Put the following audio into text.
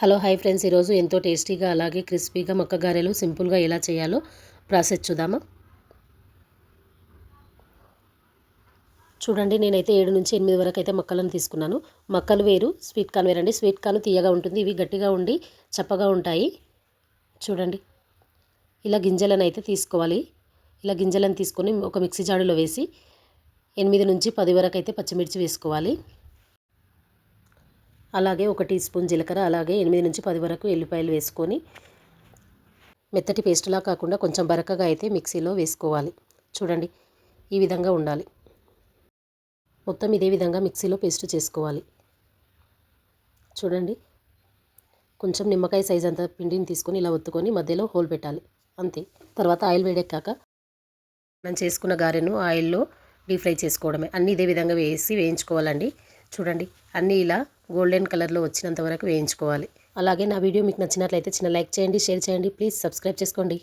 Hello hi friends. ఈరోజు ఎంతో టేస్టీగా అలాగే క్రిస్పీగా మక్క గారెలు సింపుల్గా ఎలా చేయాలో ప్రాసెస్ చూద్దామా? చూడండి నేనైతే ఏడు నుంచి ఎనిమిది వరకు అయితే మొక్కలను తీసుకున్నాను. మొక్కలు వేరు స్వీట్ కార్న్ వేరండి. స్వీట్ కార్న్ తీయగా ఉంటుంది ఇవి గట్టిగా ఉండి చప్పగా ఉంటాయి. చూడండి ఇలా గింజలను అయితే తీసుకోవాలి. ఇలా గింజలను తీసుకొని ఒక మిక్సీ జాడీలో వేసి ఎనిమిది నుంచి పది వరకు అయితే పచ్చిమిర్చి వేసుకోవాలి. అలాగే ఒక టీ స్పూన్ జీలకర్ర అలాగే ఎనిమిది నుంచి పది వరకు ఎల్లిపాయలు వేసుకొని మెత్తటి పేస్టులా కాకుండా కొంచెం బరకగా అయితే మిక్సీలో వేసుకోవాలి. చూడండి ఈ విధంగా ఉండాలి. మొత్తం ఇదే విధంగా మిక్సీలో పేస్ట్ చేసుకోవాలి. చూడండి కొంచెం నిమ్మకాయ సైజ్ అంత పిండిని తీసుకొని ఇలా ఒత్తుకొని మధ్యలో హోల్ పెట్టాలి. అంతే. తర్వాత ఆయిల్ వేడెక్కాక మనం చేసుకున్న గారెను ఆయిల్లో డీప్ ఫ్రై చేసుకోవడమే. అన్నీ ఇదే విధంగా వేసి వేయించుకోవాలండి. చూడండి అన్నీ ఇలా గోల్డెన్ కలర్లో వచ్చినంత వరకు వేయించుకోవాలి. అలాగే నా వీడియో మీకు నచ్చినట్లయితే చిన్న లైక్ చేయండి షేర్ చేయండి. ప్లీజ్ సబ్స్క్రైబ్ చేసుకోండి.